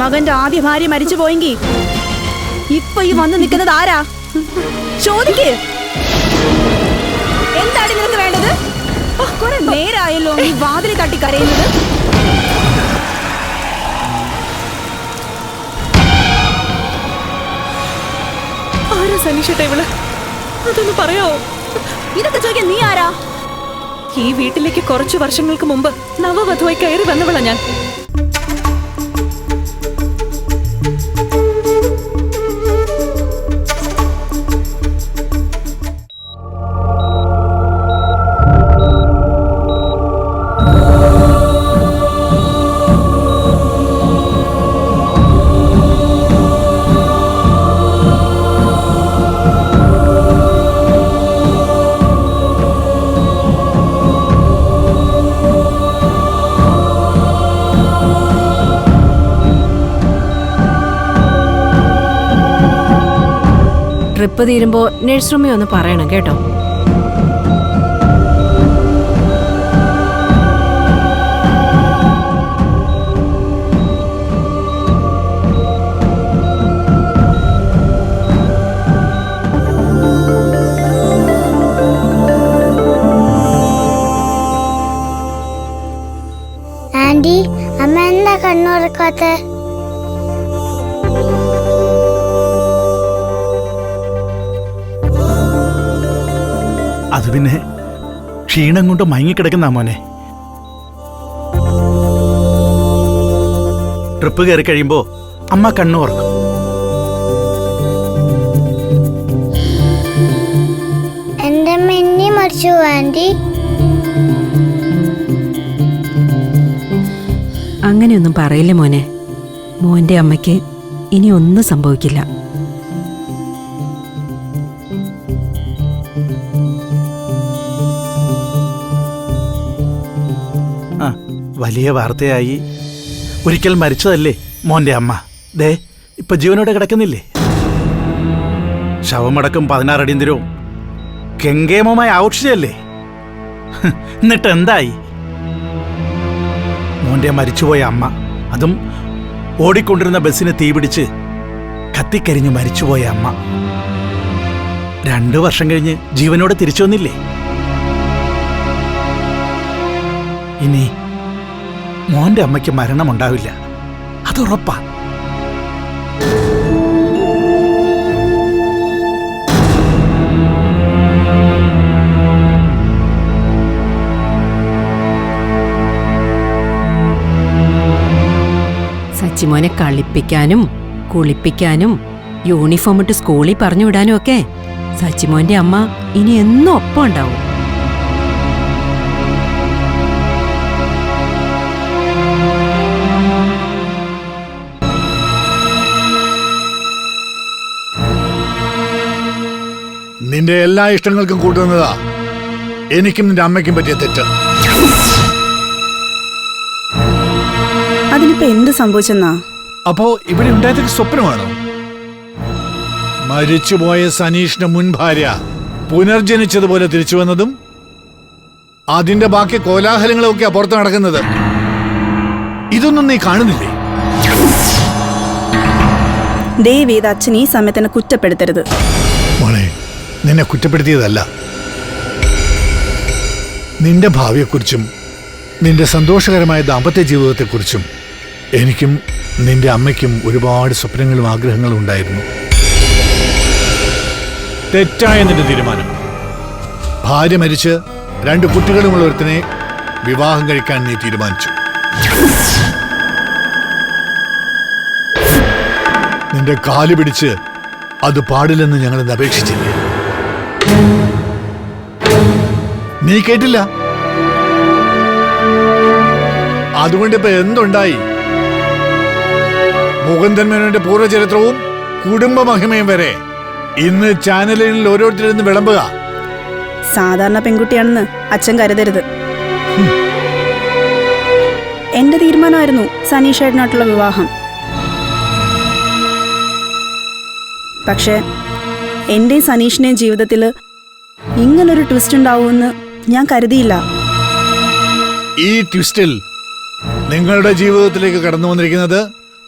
മകന്റെ ആദ്യ ഭാര്യ മരിച്ചു പോയെങ്കി ഇപ്പൊ ഈ വന്ന് നിൽക്കുന്നത് ആരാ? ചോദിക്ക്. എന്താണ് നിനക്ക് വേണ്ടത്? കുറെ നേരായല്ലോ ഈ വാതിലി തട്ടി കരയുന്നത്. ആരാ സനീഷേട്ട ഇവൾ? അതൊന്ന് പറയോ ഇതൊക്കെ ചോദിക്കാൻ നീ ആരാ? ഈ വീട്ടിലേക്ക് കുറച്ചു വർഷങ്ങൾക്ക് മുമ്പ് നവവധുവായി കയറി വന്നവളാ ഞാൻ. ട്രിപ്പ് തീരുമ്പോ നഴ്സ് റൂമിൽ ഒന്ന് പറയണം കേട്ടോ. ആന്റി അമ്മ എന്താ കണ്ണുറക്കാത്ത? അത് പിന്നെ ക്ഷീണം കൊണ്ട് മയങ്ങിക്കിടക്കുന്ന മോനെ. ട്രിപ്പ് കയറി കഴിയുമ്പോ അമ്മ കണ്ണു ഓർക്കും എന്റെ മെന്നി മരിച്ചു ആന്റി. അങ്ങനെയൊന്നും പറയില്ല മോനെ. മോന്റെ അമ്മയ്ക്ക് ഇനി ഒന്നും സംഭവിക്കില്ല. വലിയ വാർത്തയായി. ഒരിക്കൽ മരിച്ചതല്ലേ മോന്റെ അമ്മ? ദേ ഇപ്പൊ ജീവനോടെ കിടക്കുന്നില്ലേ? ശവമടക്കം പതിനാറടിയന്തിരവും കെങ്കേമമായി ആഘോഷിച്ചല്ലേ എന്നിട്ട് എന്തായി? മോന്റെ മരിച്ചുപോയ അമ്മ അതും ഓടിക്കൊണ്ടിരുന്ന ബസ്സിന് തീപിടിച്ച് കത്തിക്കരിഞ്ഞ് മരിച്ചുപോയ അമ്മ. രണ്ടു വർഷം കഴിഞ്ഞ് ജീവനോടെ തിരിച്ചു വന്നില്ലേ? ഇനി മോന്റെ അമ്മയ്ക്ക് മരണമുണ്ടാവില്ല. അതുറപ്പാ സച്ചിമോനെ കളിപ്പിക്കാനും കുളിപ്പിക്കാനും യൂണിഫോം ഇട്ട് സ്കൂളിൽ പറഞ്ഞു വിടാനും ഒക്കെ സച്ചിമോന്റെ അമ്മ ഇനി എന്നും ഒപ്പം ഉണ്ടാവും. നിന്റെ എല്ലാ ഇഷ്ടങ്ങൾക്കും കൂട്ടുന്നതാ എനിക്കും നിന്റെ അമ്മയ്ക്കും പറ്റിയ തെറ്റ്. അതിനിപ്പോ എന്ത് സംഭവിച്ചെന്നാ? അപ്പോ ഇവിടെ ഉണ്ടായതൊക്കെ സ്വപ്നമാണോ? മരിച്ചുപോയ സനീഷിന്റെ മുൻ ഭാര്യ പുനർജനിച്ചതുപോലെ തിരിച്ചു വന്നതും അതിന്റെ ബാക്കി കോലാഹലങ്ങളൊക്കെ അപ്പുറത്ത് പുറത്ത് നടക്കുന്നത്. ഇതൊന്നും നീ കാണുന്നില്ലേ? ദയവ് ചെയ്ത് അച്ഛൻ ഈ സമയത്തിനെ കുറ്റപ്പെടുത്തരുത്. മോളെ നിന്നെ കുറ്റപ്പെടുത്തിയതല്ല. നിന്റെ ഭാവിയെക്കുറിച്ചും നിന്റെ സന്തോഷകരമായ ദാമ്പത്യ ജീവിതത്തെക്കുറിച്ചും എനിക്കും നിന്റെ അമ്മയ്ക്കും ഒരുപാട് സ്വപ്നങ്ങളും ആഗ്രഹങ്ങളും ഉണ്ടായിരുന്നു. തെറ്റായ നിന്റെ തീരുമാനം. ഭാര്യ മരിച്ച് രണ്ട് കുട്ടികളുമുള്ള ഒരുത്തനെ വിവാഹം കഴിക്കാൻ നീ തീരുമാനിച്ചു. നിന്റെ കാൽ പിടിച്ച് അത് പാടില്ലെന്ന് ഞങ്ങൾ അപേക്ഷിച്ചില്ലേ? നീ കേട്ടില്ല? അതുകൊണ്ട് ഇപ്പൊ എന്തുണ്ടായി? മുകുന്ദൻ മേനോന്റെ പൂർവചരിത്രവും കുടുംബ മഹിമയും വരെ ഇന്ന് ചാനലുകളിൽ ഓരോരുത്തരിന്ന് വിളമ്പുക. സാധാരണ പെൺകുട്ടിയാണെന്ന് അച്ഛൻ കരുതരുത്. എന്റെ തീരുമാനമായിരുന്നു സനീഷേട്ടനായിട്ടുള്ള വിവാഹം. പക്ഷേ എന്റെയും സനീഷിന്റെയും ജീവിതത്തിൽ ഇങ്ങനൊരു ട്വിസ്റ്റ് ഉണ്ടാവുമെന്ന് ഞാൻ കരുതിയില്ല. ഈ ട്വിസ്റ്റിൽ നിങ്ങളുടെ ജീവിതത്തിലേക്ക് കടന്നു വന്നിരിക്കുന്നത്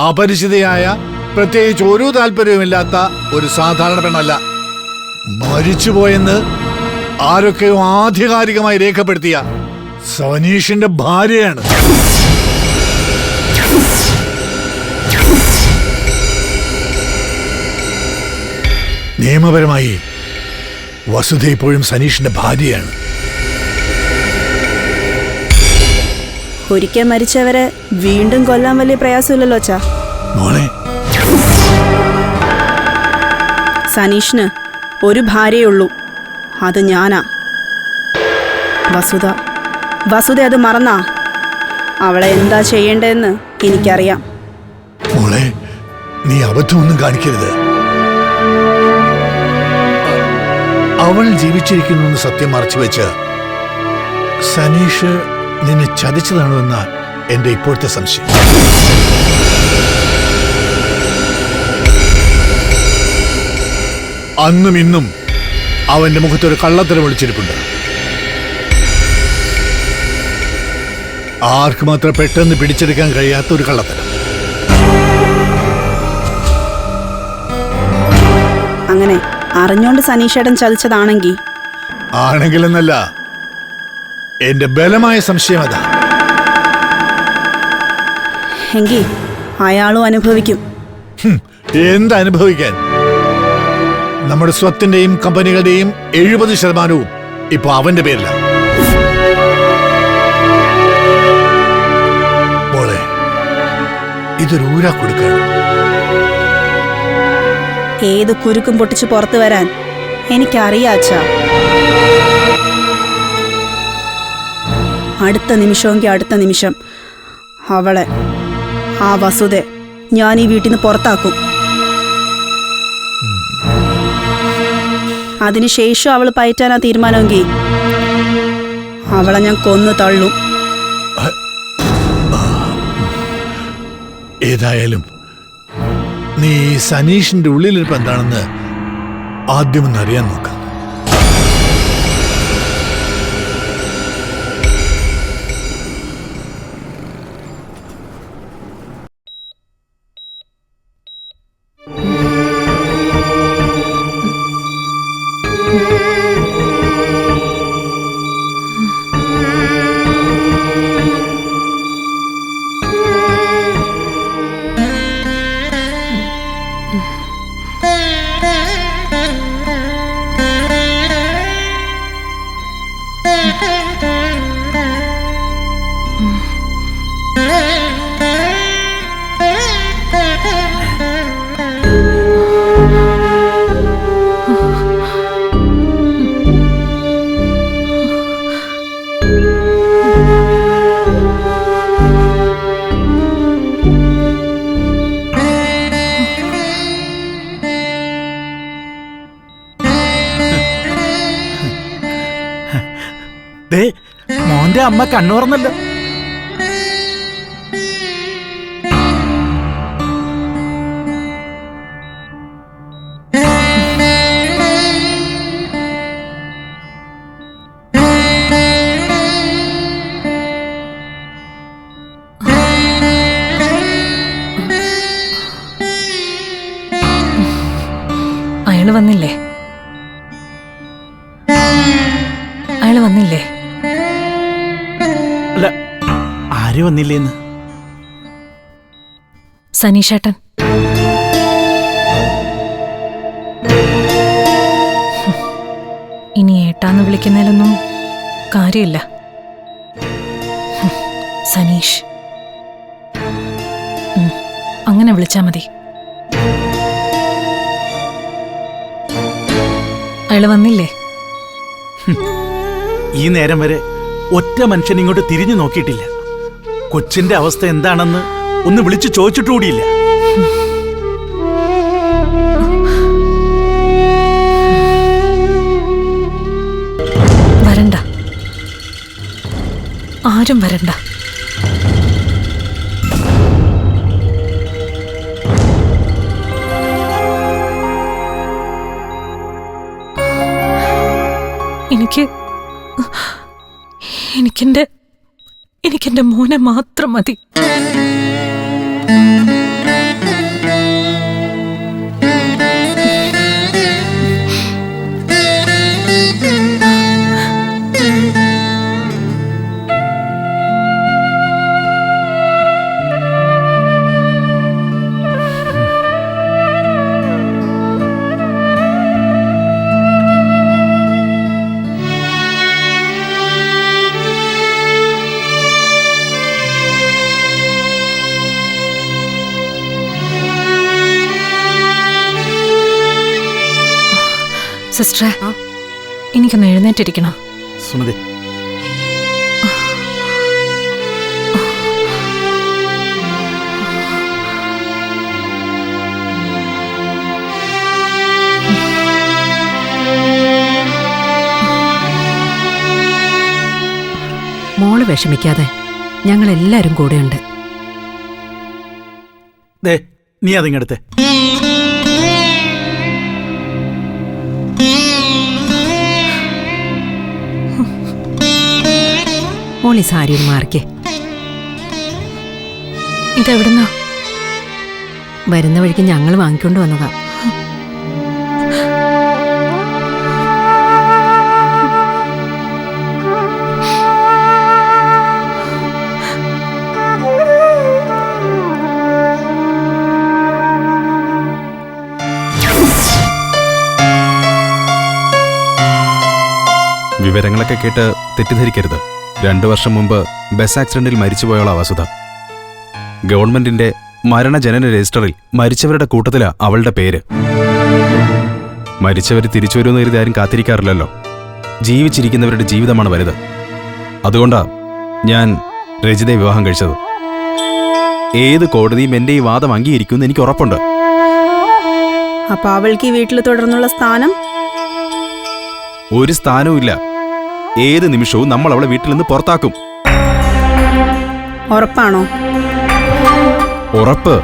അപരിചിതയായ പ്രത്യേകിച്ച് ഒരു താല്പര്യവുമില്ലാത്ത ഒരു സാധാരണ പെണ്ണല്ല. മരിച്ചുപോയെന്ന് ആരൊക്കെയോ ആധികാരികമായി രേഖപ്പെടുത്തിയ സനീഷിന്റെ ഭാര്യയാണ്. നിയമപരമായി വസുധ ഇപ്പോഴും സനീഷിന്റെ ഭാര്യയാണ്. ഒരിക്കൽ മരിച്ചവരെ വീണ്ടും കൊല്ലാൻ വലിയ പ്രയാസമില്ലല്ലോ അച്ഛാ. മോളെ. സനീഷിന് ഒരു ഭാര്യയേ ഉള്ളൂ. അത് ഞാനാ. വസുധ. വസുധ അത് മറന്നാ? അവളെ എന്താ ചെയ്യേണ്ടതെന്ന് എനിക്കറിയാം. മോളെ നീ അബദ്ധമൊന്നും കാണിക്കരുത്. അവൾ ജീവിച്ചിരിക്കുന്നു സത്യം മറച്ചു വെച്ച് സനീഷ് നിന്നെ ചതിച്ചതാണോ എന്ന എന്റെ ഇപ്പോഴത്തെ സംശയം. അന്നും ഇന്നും അവന്റെ മുഖത്തൊരു കള്ളത്തരം ഒളിച്ചിരിപ്പുണ്ട്. ആർക്ക് മാത്രം പെട്ടെന്ന് പിടിച്ചെടുക്കാൻ കഴിയാത്ത ഒരു കള്ളത്തരം. അങ്ങനെ അറിഞ്ഞോണ്ട് സനീഷേടൻ ചതിച്ചതാണെങ്കിൽ ആണെങ്കിലെന്നല്ല എന്റെ ബലമായ സംശയം അതാ. എങ്കിൽ അയാളും അനുഭവിക്കും. എന്ത് അനുഭവിക്കാൻ നമ്മുടെ സ്വത്തിന്റെയും കമ്പനികളുടെയും എഴുപത് ശതമാനവും ഇപ്പൊ അവന്റെ പേരിലാണ് മോളെ ഇതൊരു ഊരാ കൊടുക്കാണ് ഏത് കുരുക്കും പൊട്ടിച്ച് പുറത്തു വരാൻ എനിക്കറിയാം അടുത്ത നിമിഷമെങ്കിൽ അടുത്ത നിമിഷം. അവളെ ആ വസുതെ ഞാൻ ഈ വീട്ടിൽ നിന്ന് പുറത്താക്കും അതിനുശേഷം അവൾ പയറ്റാനാ തീരുമാനമെങ്കിൽ അവളെ ഞാൻ കൊന്നു തള്ളും. ഏതായാലും നീ സനീഷിന്റെ ഉള്ളിലിരിപ്പ് എന്താണെന്ന് ആദ്യമൊന്നറിയാൻ നോക്കാം. ദേ മോന്റെ അമ്മ കണ്ണുറന്നല്ലോ. ആര് വന്നില്ലേന്ന്? സനീഷേട്ടൻ. ഇനി ഏട്ടാന്ന് വിളിക്കുന്നതിലൊന്നും കാര്യമില്ല. സനീഷ്. അങ്ങനെ വിളിച്ചാ മതി. അയാൾ വന്നില്ലേ? ഈ നേരം വരെ ഒറ്റ മനുഷ്യൻ ഇങ്ങോട്ട് തിരിഞ്ഞു നോക്കിയിട്ടില്ല. കൊച്ചിന്റെ അവസ്ഥ എന്താണെന്ന് ഒന്ന് വിളിച്ചു ചോദിച്ചിട്ടുകൂടിയില്ല. വരണ്ട. ആരും വരണ്ട. എനിക്ക് എനിക്കെന്റെ എനിക്കെന്റെ മോനെ മാത്രം മതി. എഴുന്നേറ്റിരിക്കണം സുമതി. മോൾ വിഷമിക്കാതെ ഞങ്ങൾ എല്ലാരും കൂടെയുണ്ട്. ദേ നീ അതിങ്ങടുത്തെ. മോളി സാരി ഒന്ന് മാറിക്കേ ഇതെവിടുന്നാ? വരുന്ന വഴിക്ക് ഞങ്ങൾ വാങ്ങിക്കൊണ്ട് വന്നതാ. വിവരങ്ങളൊക്കെ കേട്ട് തെറ്റിദ്ധരിക്കരുത്. രണ്ടു വർഷം മുമ്പ് ബസ് ആക്സിഡന്റിൽ മരിച്ചുപോയോളാ വസുധ. ഗവൺമെന്റിന്റെ മരണജനന രജിസ്റ്ററിൽ മരിച്ചവരുടെ കൂട്ടത്തിലാ അവളുടെ പേര്. മരിച്ചവർ തിരിച്ചു വരുമെന്ന് കരുതി ആരും കാത്തിരിക്കാറില്ലല്ലോ. ജീവിച്ചിരിക്കുന്നവരുടെ ജീവിതമാണ് വലുത്. അതുകൊണ്ടാ ഞാൻ രജിതയെ വിവാഹം കഴിച്ചത്. ഏത് കോടതിയും എന്റെ ഈ വാദം അംഗീകരിക്കുമെന്ന് എനിക്ക് ഉറപ്പുണ്ട്. അപ്പൊ അവൾക്ക് ഈ വീട്ടിൽ തുടർന്നുള്ള സ്ഥാനം? ഒരു സ്ഥാനവും ഇല്ല. ഏത് നിമിഷവും നമ്മൾ അവളെ വീട്ടിൽ നിന്ന് പുറത്താക്കും. ഉറപ്പാണോ? ഉറപ്പ്.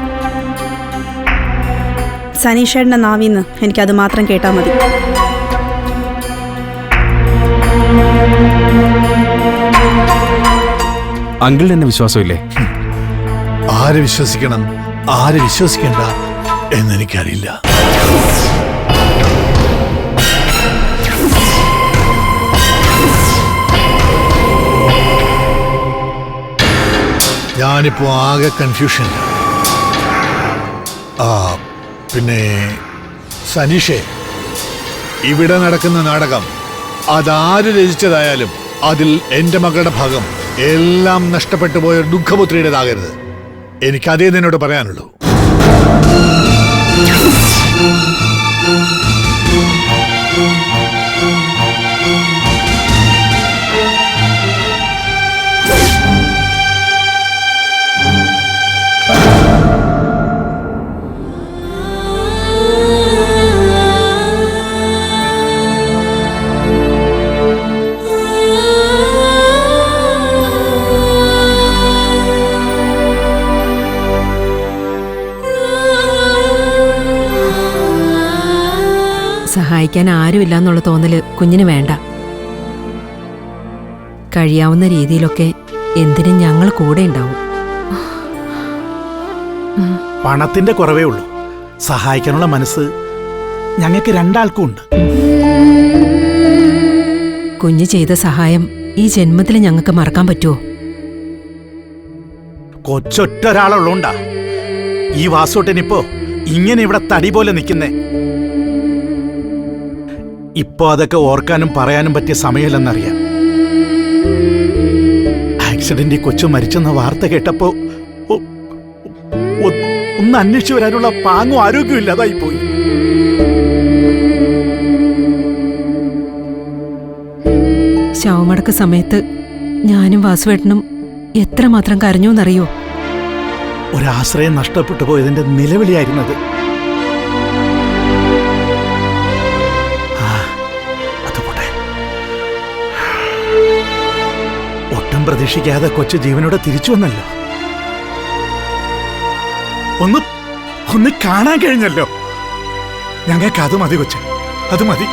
സനീഷേട്ടന്റെ നാവിന്ന് എനിക്കത് മാത്രം കേട്ടാൽ മതി. അങ്കിളിന് എന്നെ വിശ്വാസമില്ലേ? ആരെ വിശ്വസിക്കണം? ആരെ വിശ്വസിക്കണ്ട എന്നെനിക്കറിയില്ല. ഞാനിപ്പോ ആകെ കൺഫ്യൂഷൻ ആ പിന്നെ സനീഷേ ഇവിടെ നടക്കുന്ന നാടകം അതാര് രചിച്ചതായാലും അതിൽ എന്റെ മകളുടെ ഭാഗം എല്ലാം നഷ്ടപ്പെട്ടു പോയ ദുഃഖപുത്രിയുടേതാകരുത്. എനിക്കതേ നിന്നോട് പറയാനുള്ളൂ. കുഞ്ഞിന് വേണ്ട. കഴിയാവുന്ന രീതിയിലൊക്കെ എന്തിനും ഞങ്ങൾ കൂടെ ഉണ്ടാവും. പണത്തിന്റെ കുറവേ ഉള്ളൂ. സഹായിക്കാനുള്ള മനസ്സ് ഞങ്ങൾക്ക് രണ്ടാൾക്കും ഉണ്ട്. കുഞ്ഞ് ചെയ്ത സഹായം ഈ ജന്മത്തിൽ ഞങ്ങൾക്ക് മറക്കാൻ പറ്റുമോ? കൊച്ചൊറ്റ ഒരാളുള്ളോണ്ടാ. ഈ വാസോട്ടനിപ്പോ ഇങ്ങനെ ഇവിടെ തടി പോലെ നിൽക്കുന്നേ. ഇപ്പോ അതൊക്കെ ഓർക്കാനും പറയാനും പറ്റിയ സമയമല്ലെന്നറിയാം. ആക്സിഡന്റിൽ കൊച്ചു മരിച്ചെന്ന വാർത്ത കേട്ടപ്പോ ഒന്ന് അന്വേഷിച്ചു വരാനുള്ള പാങ്ങും ആരോഗ്യവും ഇല്ലാതായി പോയി. ശവമടക്ക സമയത്ത് ഞാനും വാസുവേട്ടനും എത്രമാത്രം കരഞ്ഞു എന്നറിയോ ഒരാശ്രയം നഷ്ടപ്പെട്ടു പോയതിന്റെ നിലവിളിയായിരുന്നത് പ്രതീക്ഷിക്കാതെ കൊച്ചു ജീവനോടെ തിരിച്ചു വന്നല്ലോ. ഒന്ന് ഒന്ന് കാണാൻ കഴിഞ്ഞല്ലോ. ഞങ്ങൾക്ക് അത് മതി കൊച്ചു അത് മതി.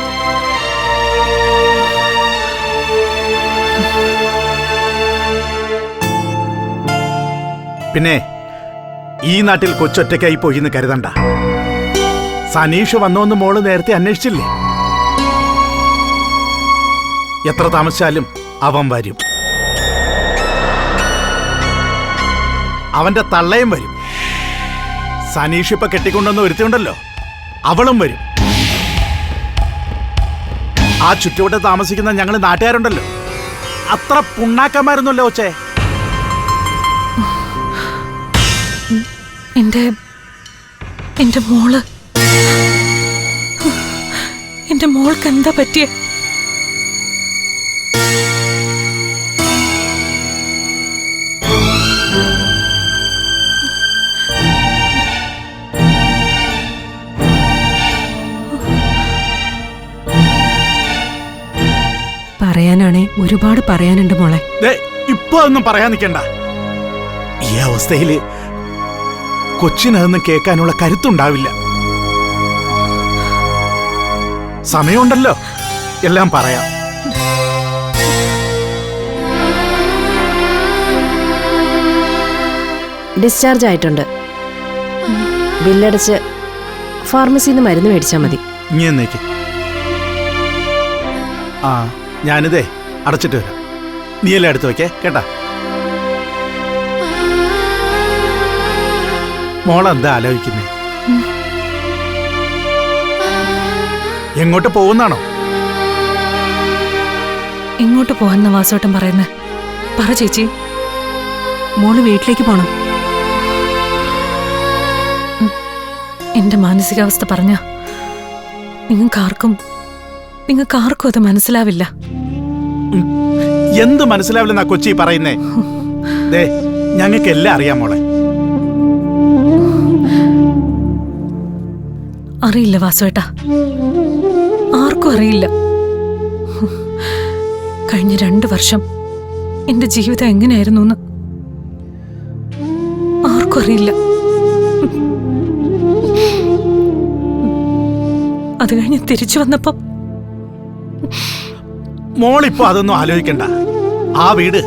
പിന്നെ ഈ നാട്ടിൽ കൊച്ചൊറ്റയ്ക്കായി പോയി എന്ന് കരുതണ്ട. സനീഷ് വന്നോന്ന് മോൾ നേരത്തെ അന്വേഷിച്ചില്ലേ? എത്ര താമസിച്ചാലും അവൻ വരും. അവന്റെ തള്ളയും വരും. സനീഷ് ഇപ്പൊ കെട്ടിക്കൊണ്ടുവന്ന് ഒരുത്തിയുണ്ടല്ലോ. അവളും വരും. ആ ചുറ്റുവട്ടത്ത് താമസിക്കുന്ന ഞങ്ങൾ നാട്ടുകാരുണ്ടല്ലോ. അത്ര പുണ്ണാക്കന്മാരൊന്നുമല്ലോ ഒച്ചേ എന്റെ എന്റെ മോൾ. എന്റെ മോൾക്ക് എന്താ പറ്റിയേ? ഒരുപാട് പറയാനുണ്ട് മോളെ. ദേ ഇപ്പൊ ഒന്നും പറയാൻ നിൽക്കണ്ട ഈ അവസ്ഥയിൽ കൊച്ചിനതൊന്നും കേൾക്കാനുള്ള കരുത്തുണ്ടാവില്ല. സമയമുണ്ടല്ലോ. എല്ലാം പറയാം. ഡിസ്ചാർജ് ആയിട്ടുണ്ട്. ബില്ലടച്ച് ഫാർമസിയിൽ നിന്ന് മരുന്ന് മേടിച്ചാൽ മതി. ഞാനിതേ അടച്ചിട്ട് വരാം. നീയല്ലേ അടുത്ത് വെക്കേ കേട്ടാ? മോളെന്താ ആലോചിക്കുന്നേ? എങ്ങോട്ട് പോകുന്നാണോ? എങ്ങോട്ട് പോകാന്ന വാസോട്ടം പറയുന്നേ? പറ ചേച്ചി. മോൾ വീട്ടിലേക്ക് പോണം. എന്റെ മാനസികാവസ്ഥ പറഞ്ഞ നിങ്ങൾക്കാർക്കും നിങ്ങൾക്കാർക്കും അത് മനസ്സിലാവില്ല. എന്ത് മനസ്സിലാവില്ലെന്നാ കൊച്ചി പറയുന്നേ? ദേ ഞങ്ങൾക്ക് എല്ലാം അറിയാം മോളെ. അറിയില്ല വാസുവേട്ടാ. ആർക്കും അറിയില്ല. കഴിഞ്ഞ രണ്ടു വർഷം എന്റെ ജീവിതം എങ്ങനെയായിരുന്നു എന്ന് ആർക്കും അറിയില്ല. അത് കഴിഞ്ഞ് തിരിച്ചു വന്നപ്പം മോളിപ്പോ അതൊന്നും ആലോചിക്കണ്ട. ആ വീട്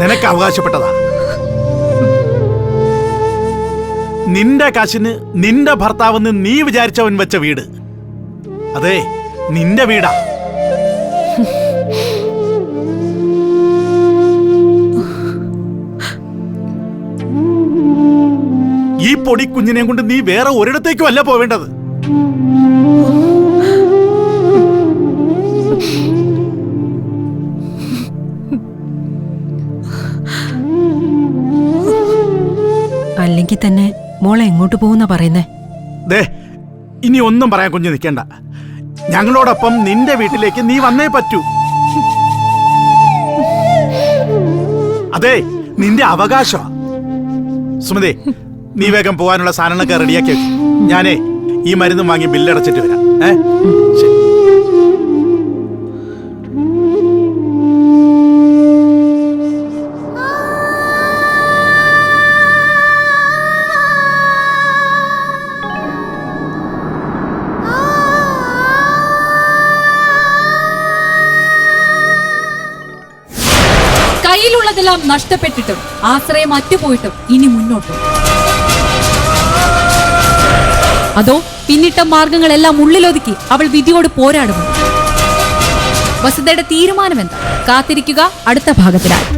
നിനക്ക് അവകാശപ്പെട്ടതാ. നിന്റെ കാശിന് നിന്റെ ഭർത്താവെന്ന് നീ വിചാരിച്ചവൻ വെച്ച വീട്. അതെ നിന്റെ വീടാ. ഈ പൊടി കുഞ്ഞിനെയും കൊണ്ട് നീ വേറെ ഒരിടത്തേക്കും അല്ല പോവേണ്ടത്. അല്ലെങ്കിൽ തന്നെ മോളെ എങ്ങോട്ട് പോകുന്ന പറയുന്നേ? ദേ ഇനി ഒന്നും പറയാൻ കുഞ്ഞു നിൽക്കണ്ട. ഞങ്ങളോടൊപ്പം നിന്റെ വീട്ടിലേക്ക് നീ വന്നേ പറ്റൂ. അതെ നിന്റെ അവകാശമാ. സുമതി നീ വേഗം പോകാനുള്ള സാധനങ്ങളൊക്കെ റെഡിയാക്കി. ഞാനേ ഈ മരുന്നും വാങ്ങി ബില്ലടച്ചിട്ട് വരാം. ഏ? കയ്യിലുള്ളതെല്ലാം നഷ്ടപ്പെട്ടിട്ടും ആശ്രയം അറ്റുപോയിട്ടും ഇനി മുന്നോട്ടും. അതോ പിന്നിട്ട മാർഗങ്ങളെല്ലാം ഉള്ളിലൊതുക്കി അവൾ വിധിയോട് പോരാടുന്നു വസുതയുടെ തീരുമാനമെന്താ? കാത്തിരിക്കുക. അടുത്ത ഭാഗത്തിലായി.